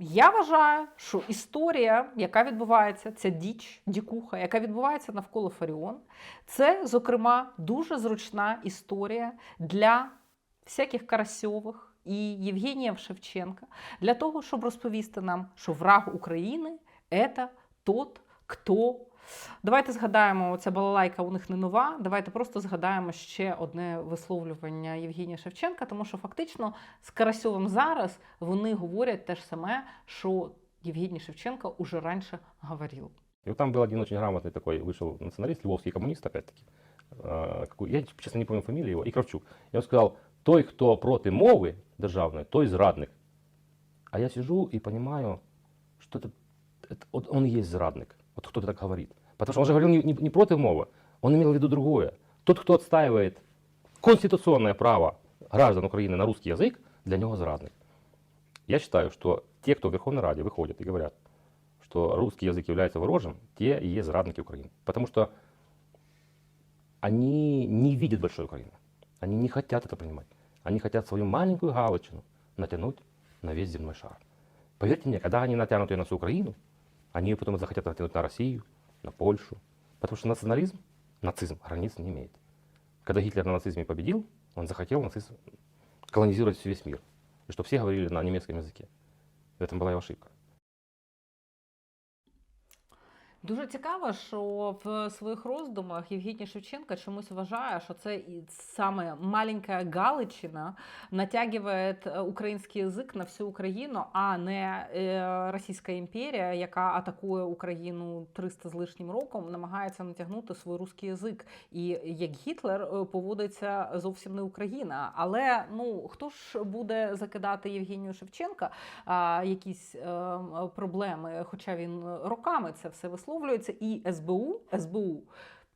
Я вважаю, що історія, яка відбувається, ця діч, дікуха, яка відбувається навколо Фаріон, це, зокрема, дуже зручна історія для всяких Карасьових і Євгенія Шевченка, для того, щоб розповісти нам, що враг України це тот, хто. Давайте згадаємо, ця балалайка у них не нова. Давайте просто згадаємо ще одне висловлювання Євгенія Шевченка, тому що фактично з Карасьовим зараз вони говорять те ж саме, що Євгеній Шевченко уже раніше говорив. И вот там был один очень грамотный такой, вышел националист, львовский коммунист, опять-таки. А, какой- Я, честно, не помню фамилию его, и Кравчук. И он сказал, той, хто проти мови державної, той зрадник. А я сижу и понимаю, что это, это- вот он и есть зрадник. Вот кто-то так говорит. Потому что он же говорил не, не, не против мовы, он имел в виду другое. Тот, кто отстаивает конституционное право граждан Украины на русский язык, для него зрадник. Я считаю, что те, кто в Верховной Раде выходят и говорят, что русский язык является ворожим, те и есть зрадники Украины. Потому что они не видят большой Украины. Они не хотят это понимать. Они хотят свою маленькую галочину натянуть на весь земной шар. Поверьте мне, когда они натянут ее на всю Украину, они ее потом захотят натянуть на Россию, на Польшу. Потому что национализм, нацизм границ не имеет. Когда Гитлер на нацизме победил, он захотел нацизм колонизировать весь мир. И чтобы все говорили на немецком языке. В этом была его ошибка. Дуже цікаво, що в своїх роздумах Євгеній Шевченко чомусь вважає, що це саме маленька Галичина натягиває е, український язик на всю Україну, а не е, Російська імперія, яка атакує Україну 300 з лишнім роком, намагається натягнути свій русський язик. І як Гітлер е, поводиться зовсім не Україна. Але ну хто ж буде закидати Євгенію Шевченка а, якісь е, м, проблеми, хоча він роками це все висловлюється, і СБУ, СБУ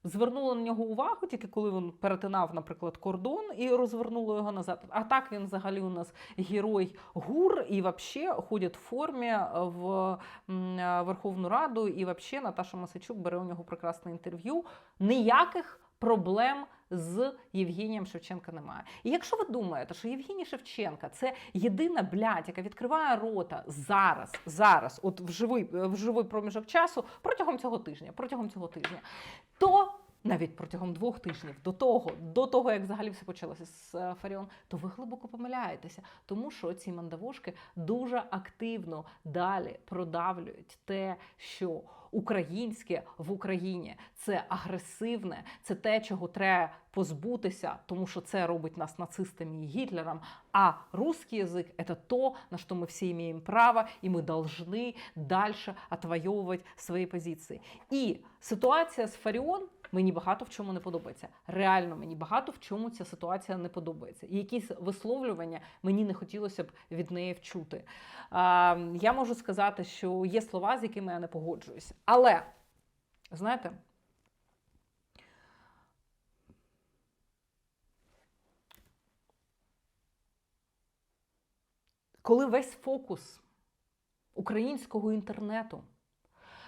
звернуло на нього увагу тільки коли він перетинав, наприклад, кордон і розвернуло його назад. А так він взагалі у нас герой ГУР і взагалі ходять в формі в е, Верховну Раду, і взагалі Наташа Масичук бере у нього прекрасне інтерв'ю. Ніяких проблем з Євгенієм Шевченка немає. І якщо ви думаєте, що Євгеній Шевченка це єдина блядь, яка відкриває рота зараз, зараз, от в живий, в живий проміжок часу протягом цього тижня, протягом цього тижня, то навіть протягом двох тижнів до того, до того як взагалі все почалося з е, Фаріон, то ви глибоко помиляєтеся, тому що ці мандавошки дуже активно далі продавлюють те, що українське в Україні це агресивне, це те, чого треба позбутися, тому що це робить нас нацистами і Гітлером. А русский язык – это то, на что мы все имеем право, и мы должны дальше отвоевывать свої позиції. І ситуація з Фаріон мені багато в чому не подобається. Реально, мені багато в чому ця ситуація не подобається. І якісь висловлювання мені не хотілося б від неї вчути. А, я можу сказати, що є слова, з якими я не погоджуюся. Але, знаєте, коли весь фокус українського інтернету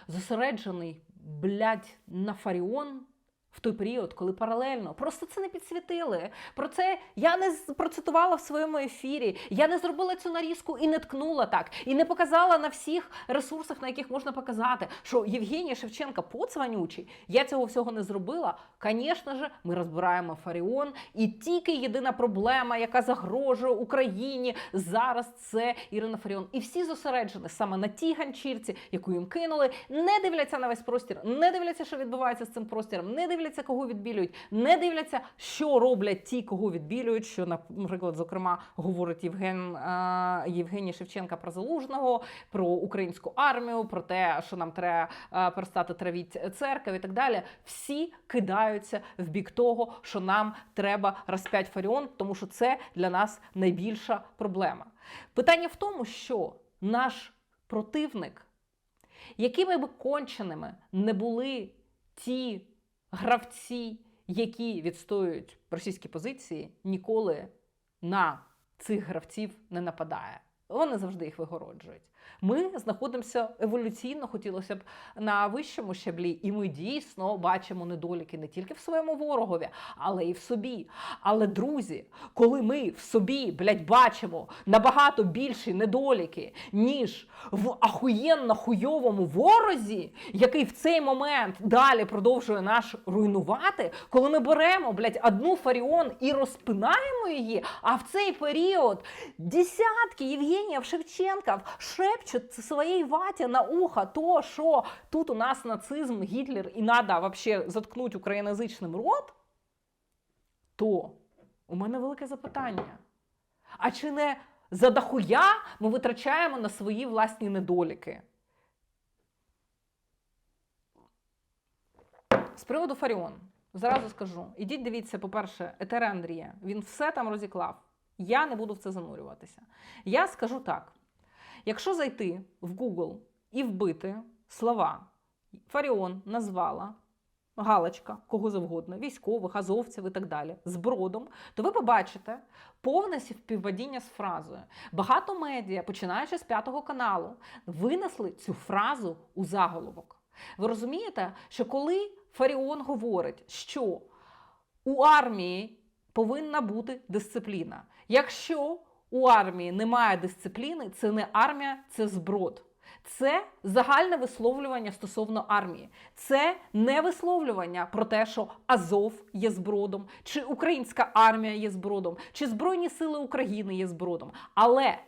зосереджений, блядь, на Фаріон в той період, коли паралельно просто це не підсвітили. Про це я не процитувала в своєму ефірі. Я не зробила цю нарізку і не ткнула так, і не показала на всіх ресурсах, на яких можна показати, що Євгенія Шевченка поцванючий. Я цього всього не зробила. Звісно ж, ми розбираємо Фаріон, і тільки єдина проблема, яка загрожує Україні зараз, це Ірина Фаріон. І всі зосереджені саме на тій ганчірці, яку їм кинули, не дивляться на весь простір, не дивляться, що відбувається з цим простіром, не дивляться, кого відбілюють, не дивляться, що роблять ті, кого відбілюють. Що, наприклад, зокрема, говорить Євген е, Євгеній Шевченка про залужного, про українську армію, про те, що нам треба е, перестати травіть церкви і так далі. Всі кидаються в бік того, що нам треба розп'ять Фаріон, тому що це для нас найбільша проблема. Питання в тому, що наш противник, якими б конченими не були ті гравці, які відстоюють російські позиції, ніколи на цих гравців не нападає. вони завжди їх вигороджують. Ми знаходимося еволюційно, хотілося б на вищому щаблі, і ми дійсно бачимо недоліки не тільки в своєму ворогові, але і в собі. Але друзі, коли ми в собі, блядь, бачимо набагато більші недоліки, ніж в ахуєнно хуйовому ворозі, який в цей момент далі продовжує наш руйнувати, коли ми беремо, блядь, одну Фаріон і розпинаємо її, а в цей період десятки Євгеніїв Шевченків шепчуть своїй ваті на ухо то, що тут у нас нацизм, Гітлер, і треба вообще заткнути україноязичним рот, то у мене велике запитання. А чи не задахуя ми витрачаємо на свої власні недоліки? З приводу Фаріон, зразу скажу: ідіть дивіться, по-перше, Етер Андрія. Він все там розіклав. Я не буду в це занурюватися. Я скажу так: якщо зайти в Google і вбити слова Фаріон назвала. Галочка, кого завгодно, військових, азовців і так далі, з бродом, то ви побачите повне співпадіння з фразою. Багато медіа, починаючи з п'ятого каналу, винесли цю фразу у заголовок. Ви розумієте, що коли Фаріон говорить, що у армії повинна бути дисципліна. Якщо у армії немає дисципліни, це не армія, це зброд. Це загальне висловлювання стосовно армії. Це не висловлювання про те, що Азов є збродом, чи українська армія є збродом, чи Збройні Сили України є збродом. Але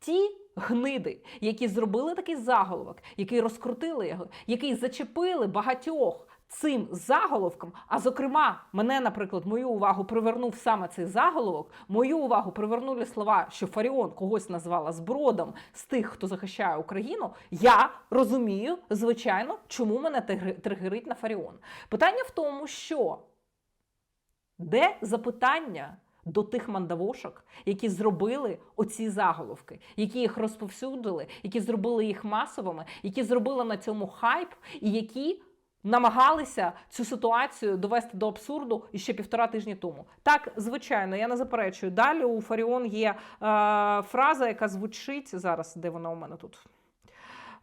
ті гниди, які зробили такий заголовок, які розкрутили його, які зачепили багатьох цим заголовком, а зокрема, мене, наприклад, мою увагу привернув саме цей заголовок. Мою увагу привернули слова, що Фаріон когось назвала збродом з тих, хто захищає Україну. Я розумію, звичайно, чому мене тригерить на Фаріон. Питання в тому, що де запитання до тих мандавошок, які зробили оці заголовки, які їх розповсюдили, які зробили їх масовими, які зробили на цьому хайп, і які намагалися цю ситуацію довести до абсурду іще півтора тижні тому. Так, звичайно, я не заперечую. Далі у Фаріон є е, фраза, яка звучить зараз, де вона у мене тут.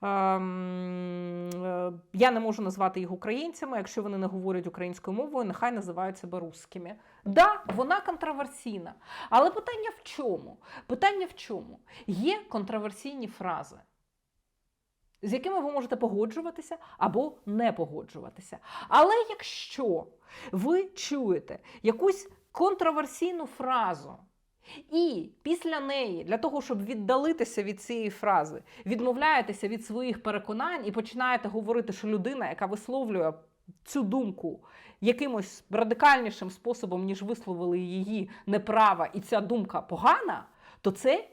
Ем, е, Я не можу назвати їх українцями, якщо вони не говорять українською мовою, нехай називають себе русскими. Да, вона контроверсійна. Але питання в чому? Питання в чому? Є контроверсійні фрази, з якими ви можете погоджуватися або не погоджуватися. Але якщо ви чуєте якусь контроверсійну фразу, і після неї, для того, щоб віддалитися від цієї фрази, відмовляєтеся від своїх переконань і починаєте говорити, що людина, яка висловлює цю думку якимось радикальнішим способом, ніж висловили її неправа, і ця думка погана, то це,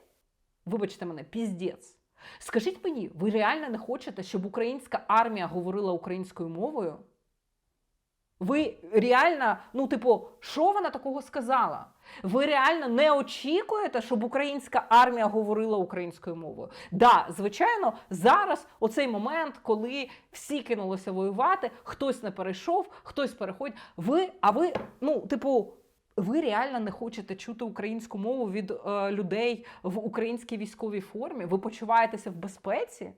вибачте мене, піздець. Скажіть мені, ви реально не хочете, щоб українська армія говорила українською мовою? Ви реально, ну, типу, що вона такого сказала? Ви реально не очікуєте, щоб українська армія говорила українською мовою? Да, звичайно, зараз оцей момент, коли всі кинулися воювати, хтось не перейшов, хтось переходить. Ви, а ви, ну, типу. Ви реально не хочете чути українську мову від е, людей в українській військовій формі? Ви почуваєтеся в безпеці?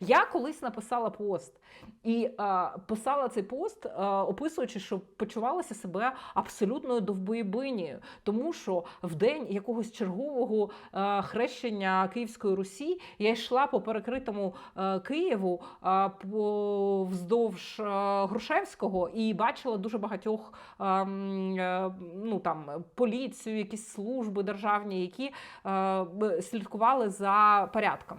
Я колись написала пост і е, писала цей пост, е, описуючи, що почувалася себе абсолютною довбоєбинею, тому що в день якогось чергового е, хрещення Київської Русі я йшла по перекритому е, Києву е, по, вздовж е, Грушевського і бачила дуже багатьох е, е, ну, там, поліцію, якісь служби державні, які е, слідкували за порядком.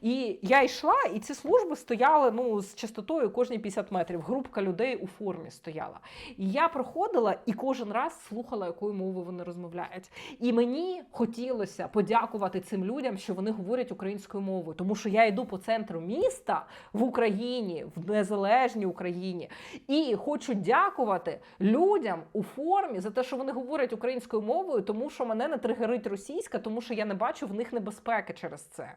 І я йшла, і ці служби стояли ну, з частотою кожні 50 метрів. Групка людей у формі стояла. І я проходила і кожен раз слухала, якою мовою вони розмовляють. І мені хотілося подякувати цим людям, що вони говорять українською мовою, тому що я йду по центру міста в Україні, в незалежній Україні, і хочу дякувати людям у формі за те, що вони говорять українською мовою, тому що мене не тригерить російська, тому що я не бачу в них небезпеки через це.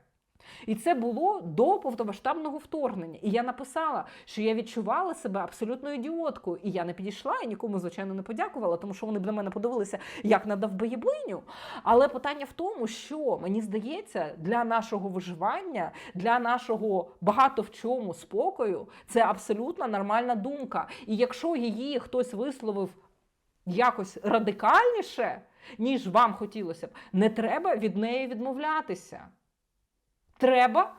І це було до повномасштабного вторгнення. І я написала, що я відчувала себе абсолютно ідіоткою. І я не підійшла і нікому, звичайно, не подякувала, тому що вони б на мене подивилися як на довбоєбиню. Але питання в тому, що мені здається, для нашого виживання, для нашого багато в чому спокою, це абсолютно нормальна думка. І якщо її хтось висловив якось радикальніше, ніж вам хотілося б, не треба від неї відмовлятися. Треба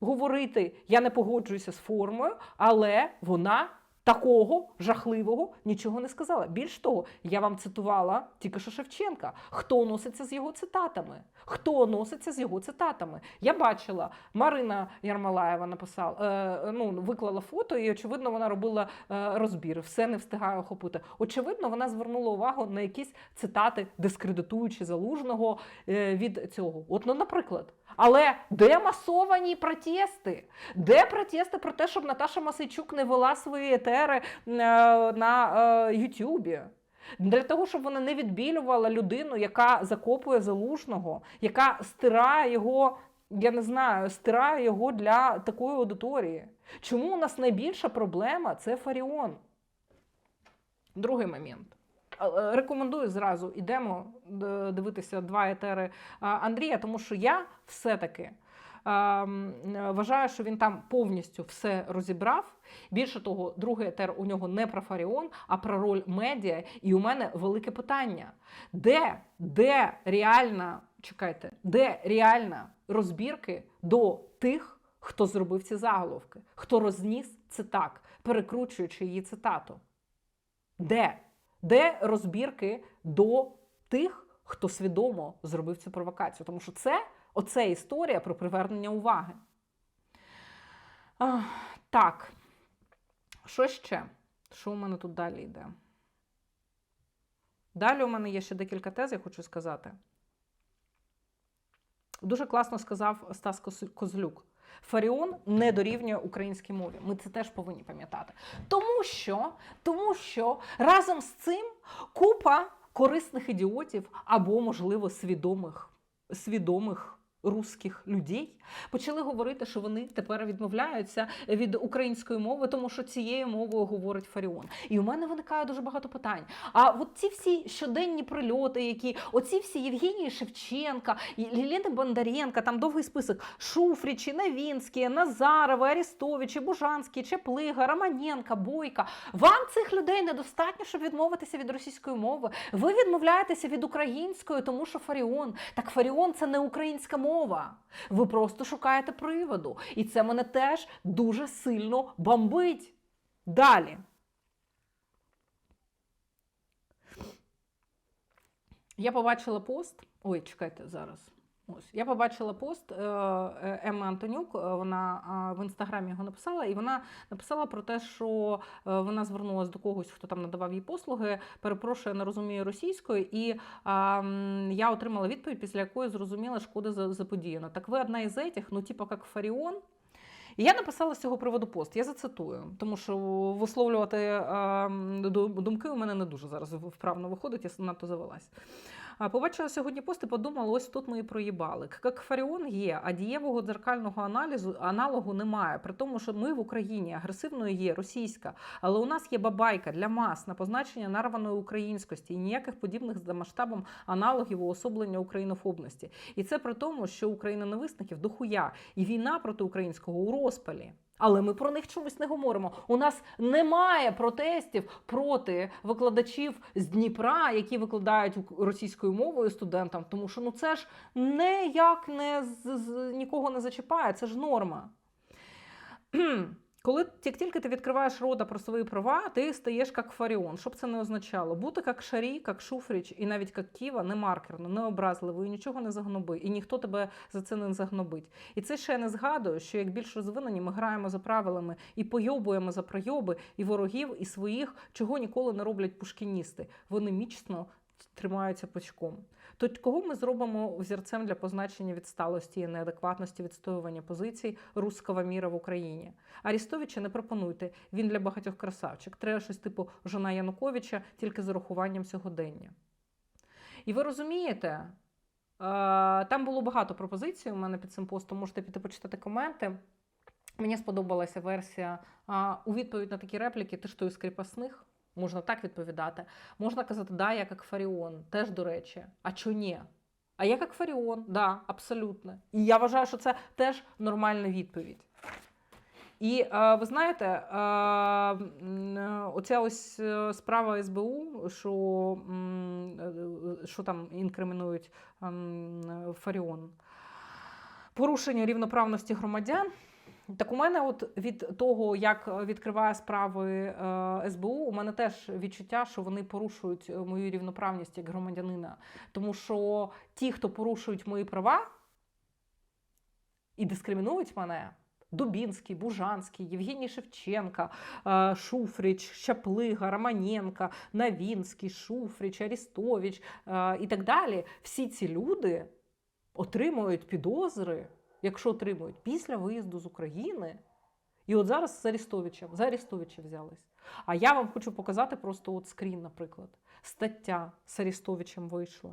говорити, я не погоджуюся з формою, але вона такого жахливого нічого не сказала. Більш того, я вам цитувала тільки що Шевченка. Хто носиться з його цитатами? Хто носиться з його цитатами? Я бачила, Марина Ярмалаєва написала, е, ну, виклала фото, і очевидно, вона робила е, розбір. Все не встигаю охопити. Очевидно, вона звернула увагу на якісь цитати, дискредитуючи залужного е, від цього. От, ну, наприклад. Але де масовані протести? Де протести про те, щоб Наташа Масейчук не вела свої етери е, на е, Ютубі? Для того, щоб вона не відбілювала людину, яка закопує залужного, яка стирає його, я не знаю, стирає його для такої аудиторії. Чому у нас найбільша проблема це Фаріон? Другий момент. Е, Рекомендую зразу ідемо дивитися два етери Андрія, тому що я все-таки вважаю, що він там повністю все розібрав. Більше того, другий етер у нього не про Фаріон, а про роль медіа. І у мене велике питання: де, де реальна, чекайте, де реальна розбірки до тих, хто зробив ці заголовки, хто розніс це так, перекручуючи її цитату? Де? Де розбірки до тих, хто свідомо зробив цю провокацію? Тому що це оце історія про привернення уваги. А, так, що ще? Що у мене тут далі йде? Далі у мене є ще декілька тез, я хочу сказати. Дуже класно сказав Стас Козлюк. Фаріон не дорівнює українській мові. Ми це теж повинні пам'ятати. Тому що, тому що разом з цим купа корисних ідіотів або, можливо, свідомих, свідомих русських людей почали говорити, що вони тепер відмовляються від української мови, тому що цією мовою говорить Фаріон. І у мене виникає дуже багато питань. А от ці всі щоденні прильоти, які оці всі Євгенії Шевченка, Єліни Бондаренка, там довгий список Шуфрічі, Новінські, Назарови, Арістовичі, Бужанський, Чеплига, Романенка, Бойка. Вам цих людей недостатньо, щоб відмовитися від російської мови. Ви відмовляєтеся від української, тому що Фаріон. Так Фаріон це не українська мова. Ви просто шукаєте приводу. І це мене теж дуже сильно бомбить. Далі. Я побачила пост. Ой, чекайте зараз. Ось я побачила пост е, е, Емми Антонюк. е, Вона в інстаграмі його написала, і вона написала про те, що е, вона звернулася до когось, хто там надавав їй послуги. Перепрошую, не розумію російської, і а, я отримала відповідь, після якої зрозуміла шкода заподіяна. Так ви одна із этих, ну типа як Фаріон. І я написала з цього приводу пост. Я зацитую, тому що висловлювати е, думки у мене не дуже зараз вправно виходить, я надто завелась. Побачила сьогодні пост і подумала, ось тут ми і проїбали. Як Фаріон є, а дієвого дзеркального аналізу аналогу немає. При тому, що ми в Україні агресивною є російська, але у нас є бабайка для мас на позначення нарваної українськості і ніяких подібних за масштабом аналогів уособлення українофобності. І це при тому, що україноненависників дохуя, і війна проти українського у розпалі. Але ми про них чомусь не говоримо. У нас немає протестів проти викладачів з Дніпра, які викладають російською мовою студентам, тому що ну це ж ніяк не з, з- нікого не зачіпає, це ж норма. Коли як тільки ти відкриваєш рота про свої права, ти стаєш як Фаріон. Що б це не означало? Бути як Шарі, як Шуфріч і навіть як Ківа не маркерно, не образливо, і нічого не загноби, і ніхто тебе за це не загнобить. І це ще я не згадую, що як більш розвинені, ми граємо за правилами і пойобуємо за пройоби і ворогів, і своїх, чого ніколи не роблять пушкіністи. Вони міцно тримаються пучком. То кого ми зробимо взірцем для позначення відсталості і неадекватності відстоювання позицій руского міра в Україні? Арістовича не пропонуйте. Він для багатьох красавчик. Треба щось типу жона Януковича, тільки з урахуванням сьогодення. І ви розумієте, там було багато пропозицій у мене під цим постом. Можете піти почитати коменти. Мені сподобалася версія у відповідь на такі репліки: ти той із кріпосних. Можна так відповідати. Можна казати, да, я як Фаріон, теж до речі. А чо ні? А я як Фаріон, да, абсолютно. І я вважаю, що це теж нормальна відповідь. І е, ви знаєте, е, е, оця ось справа СБУ, що, що там інкримінують ем, Фаріон, порушення рівноправності громадян. Так у мене, от від того, як відкриває справи е, СБУ, у мене теж відчуття, що вони порушують мою рівноправність як громадянина. Тому що ті, хто порушують мої права і дискримінують мене. Дубінський, Бужанський, Євгеній Шевченка, е, Шуфрич, Щаплига, Романенка, Навінський, Шуфрич, Арістович е, і так далі. Всі ці люди отримують підозри, якщо отримують, після виїзду з України. І от зараз з Арістовичем, за Арістовича взялись. А я вам хочу показати просто от скрін, наприклад. Стаття з Арістовичем вийшла.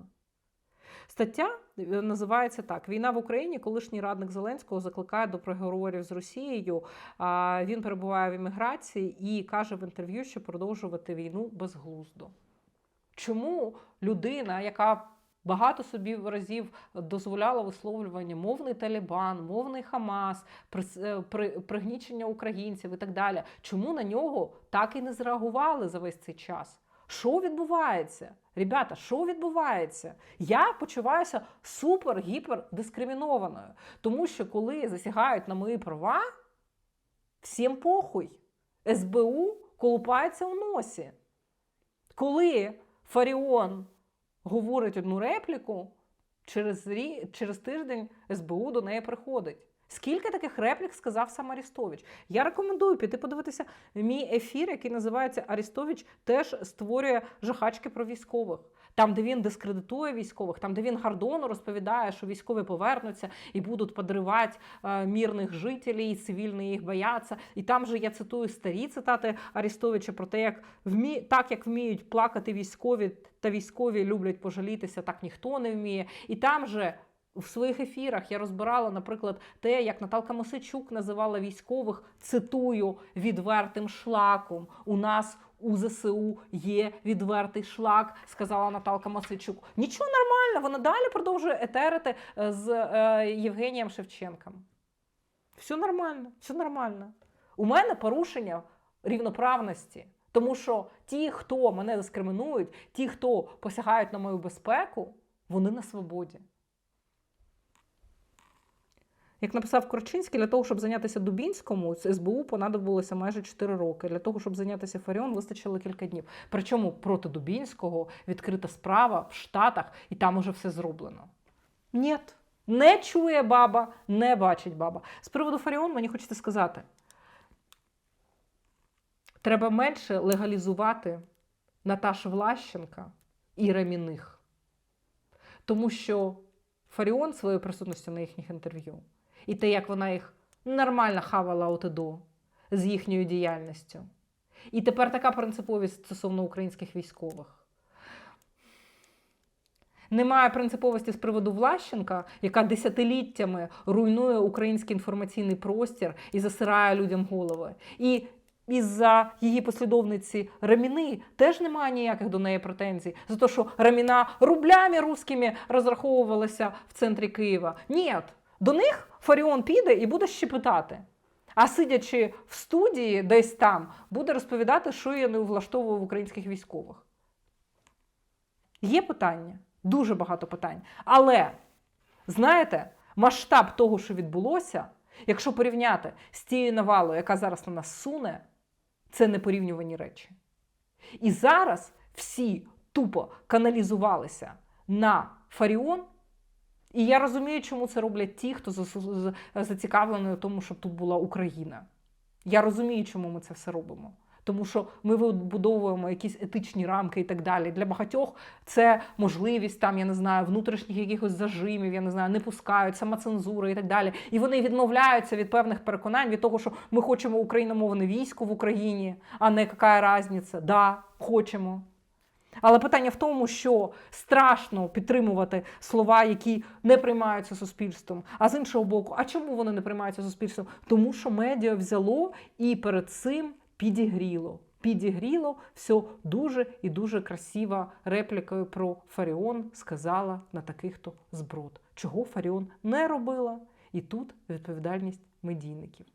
Стаття е, називається так: Війна в Україні. Колишній радник Зеленського закликає до переговорів з Росією. Він перебуває в еміграції і каже в інтерв'ю, що продовжувати війну безглуздо. Чому людина, яка багато собі разів дозволяла висловлювання мовний Талібан, мовний Хамас, е, при- пригнічення українців і так далі, чому на нього так і не зреагували за весь цей час? Що відбувається? Ребята, що відбувається? Я почуваюся супер гіпер дискримінованою. Тому що коли засягають на мої права, всім похуй. СБУ колупається у носі. Коли Фаріон говорить одну репліку, через, рі... через тиждень СБУ до неї приходить. Скільки таких реплік сказав сам Арістович? Я рекомендую піти подивитися мій ефір, який називається Арістович, теж створює жахачки про військових. Там, де він дискредитує військових, там, де він гардону розповідає, що військові повернуться і будуть подривати е, мирних жителів, і цивільні їх бояться. І там же я цитую старі цитати Арістовича про те, як вмі... так як вміють плакати військові, та військові люблять пожалітися, так ніхто не вміє. І там же в своїх ефірах я розбирала, наприклад, те, як Наталка Мосичук називала військових, цитую, відвертим шлаком. У нас у ЗСУ є відвертий шлак, сказала Наталка Мосичук. Нічого нормально, вона далі продовжує етерити е, з е, Євгенієм Шевченком. Все нормально, все нормально. У мене порушення рівноправності. Тому що ті, хто мене дискримінують, ті, хто посягають на мою безпеку, вони на свободі. Як написав Корчинський, для того, щоб зайнятися Дубінському, СБУ понадобилося майже 4 роки. Для того, щоб зайнятися Фаріон, вистачило кілька днів. Причому проти Дубінського відкрита справа в Штатах, і там уже все зроблено. Ні, не чує баба, не бачить баба. З приводу Фаріон мені хочеться сказати: треба менше легалізувати Наташу Влащенка і Раміних. Тому що Фаріон своєю присутністю на їхніх інтерв'ю і те, як вона їх нормально хавала от і до з їхньою діяльністю. І тепер така принциповість стосовно українських військових. Немає принциповості з приводу Влащенка, яка десятиліттями руйнує український інформаційний простір і засирає людям голови. І із-за її послідовниці Раміни теж немає ніяких до неї претензій. За те, що Раміна рублями руськими розраховувалася в центрі Києва. Ні, до них Фаріон піде і буде щепетати. А сидячи в студії десь там, буде розповідати, що я не влаштовую в українських військових. Є питання, дуже багато питань. Але знаєте, масштаб того, що відбулося, якщо порівняти з тією навалою, яка зараз на нас суне, це непорівнювані речі. І зараз всі тупо каналізувалися на Фаріон. І я розумію, чому це роблять ті, хто зацікавлений у тому, щоб тут була Україна. Я розумію, чому ми це все робимо. Тому що ми вибудовуємо якісь етичні рамки і так далі. Для багатьох це можливість там, я не знаю, внутрішніх якихось зажимів, я не знаю, не пускають, самоцензура і так далі. І вони відмовляються від певних переконань, від того, що ми хочемо україномовне військо в Україні, а не яка різниця. Да, хочемо. Але питання в тому, що страшно підтримувати слова, які не приймаються суспільством. А з іншого боку, а чому вони не приймаються суспільством? Тому що медіа взяло і перед цим підігріло. Підігріло все дуже і дуже красива реплікою про Фаріон сказала на таких-то зброд. Чого Фаріон не робила? І тут відповідальність медійників.